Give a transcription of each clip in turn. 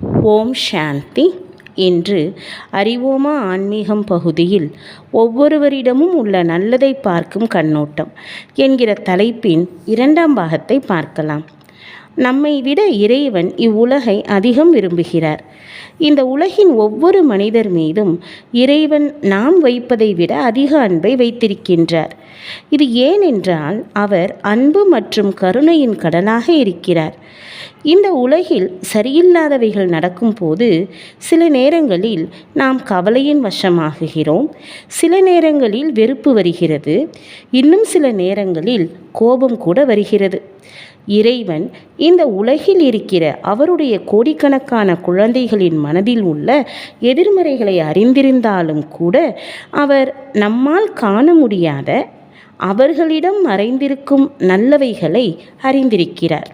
ஓம் சாந்தி. இன்று அறிவோமா ஆன்மீகம் பகுதியில் ஒவ்வொருவரிடமும் உள்ள நல்லதை பார்க்கும் கண்ணோட்டம் என்கிற தலைப்பின் இரண்டாம் பாகத்தை பார்க்கலாம். நம்மை விட இறைவன் இவ்வுலகை அதிகம் விரும்புகிறார். இந்த உலகின் ஒவ்வொரு மனிதர் மீதும் இறைவன் நாம் வைப்பதை விட அதிக அன்பை வைத்திருக்கின்றார். இது ஏனென்றால் அவர் அன்பு மற்றும் கருணையின் கடனாக இருக்கிறார். இந்த உலகில் சரியில்லாதவைகள் நடக்கும்போது சில நேரங்களில் நாம் கவலையின் வசமாகுகிறோம். சில நேரங்களில் வெறுப்பு வருகிறது. இன்னும் சில நேரங்களில் கோபம் கூட வருகிறது. இறைவன் இந்த உலகில் இருக்கிற அவருடைய கோடிக்கணக்கான குழந்தைகளின் மனதில் உள்ள எதிர்மறைகளை அறிந்திருந்தாலும் கூட அவர் நம்மால் காண முடியாத அவர்களிடம் மறைந்திருக்கும் நல்லவைகளை அறிந்திருக்கிறார்.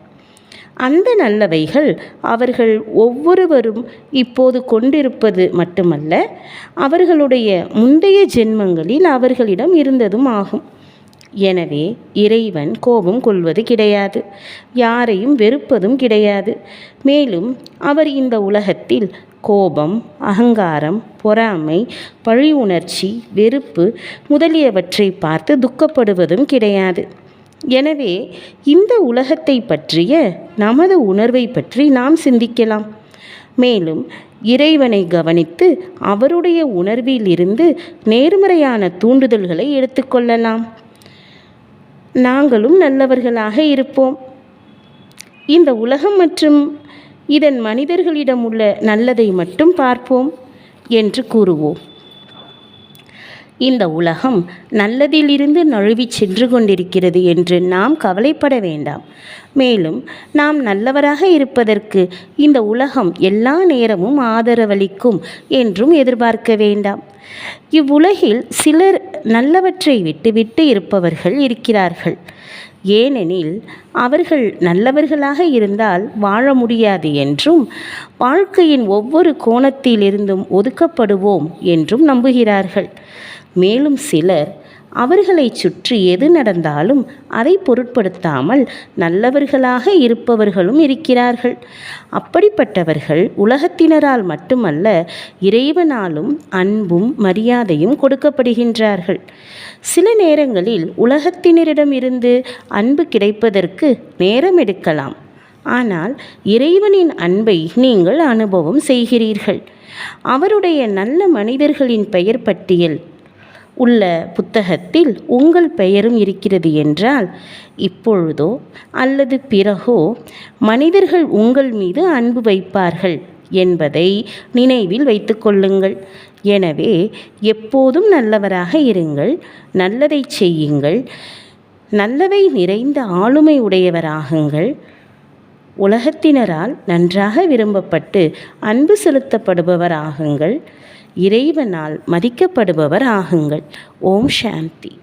அந்த நல்லவைகள் அவர்கள் ஒவ்வொருவரும் இப்போது கொண்டிருப்பது மட்டுமல்ல அவர்களுடைய முந்தைய ஜென்மங்களில் அவர்களிடம் இருந்ததும் ஆகும். எனவே இறைவன் கோபம் கொள்வது கிடையாது யாரையும் வெறுப்பதும் கிடையாது. மேலும் அவர் இந்த உலகத்தில் கோபம் அகங்காரம் பொறாமை பழி உணர்ச்சி வெறுப்பு முதலியவற்றை பார்த்து துக்கப்படுவதும் கிடையாது. எனவே இந்த உலகத்தை பற்றிய நமது உணர்வை பற்றி நாம் சிந்திக்கலாம். மேலும் இறைவனை கவனித்து அவருடைய உணர்வில் இருந்து நேர்மறையான தூண்டுதல்களை எடுத்துக்கொள்ளலாம் நாங்களும் நல்லவர்களாக இருப்போம். இந்த உலகம் மற்றும் இதன் மனிதர்களிடம் உள்ள நல்லதை மட்டும் பார்ப்போம் என்று கூறுவோம். இந்த உலகம் நல்லதிலிருந்து நழுவி சென்று கொண்டிருக்கிறது என்று நாம் கவலைப்பட வேண்டாம். மேலும் நாம் நல்லவராக இருப்பதற்கு இந்த உலகம் எல்லா நேரமும் ஆதரவளிக்கும் என்றும் எதிர்பார்க்க வேண்டாம். இவ்வுலகில் சிலர் நல்லவற்றை விட்டுவிட்டு இருப்பவர்கள் இருக்கிறார்கள். ஏனெனில் அவர்கள் நல்லவர்களாக இருந்தால் வாழ முடியாது என்றும் வாழ்க்கையின் ஒவ்வொரு கோணத்திலிருந்தும் ஒதுக்கப்படுவோம் என்றும் நம்புகிறார்கள். மேலும் சிலர் அவர்களை சுற்றி எது நடந்தாலும் அதை பொருட்படுத்தாமல் நல்லவர்களாக இருப்பவர்களும் இருக்கிறார்கள். அப்படிப்பட்டவர்கள் உலகத்தினரால் மட்டுமல்ல இறைவனாலும் அன்பும் மரியாதையும் கொடுக்கப்படுகின்றார்கள். சில நேரங்களில் உலகத்தினரிடமிருந்து அன்பு கிடைப்பதற்கு நேரம் எடுக்கலாம். ஆனால் இறைவனின் அன்பை நீங்கள் அனுபவம் செய்கிறீர்கள். அவருடைய நல்ல மனிதர்களின் பெயர் பட்டியல் உள்ள புத்தகத்தில் உங்கள் பெயரும் இருக்கிறது என்றால் இப்பொழுதோ அல்லது பிறகோ மனிதர்கள் உங்கள் மீது அன்பு வைப்பார்கள் என்பதை நினைவில் வைத்துக்கொள்ளுங்கள் எனவே எப்போதும் நல்லவராக இருங்கள் நல்லதை செய்யுங்கள் நல்லவை நிறைந்த ஆளுமை உடையவராகுங்கள். உலகத்தினரால் நன்றாக விரும்பப்பட்டு அன்பு செலுத்தப்படுபவர் ஆகுங்கள் இறைவனால் மதிக்கப்படுபவர் ஆகுங்கள் ஓம் சாந்தி.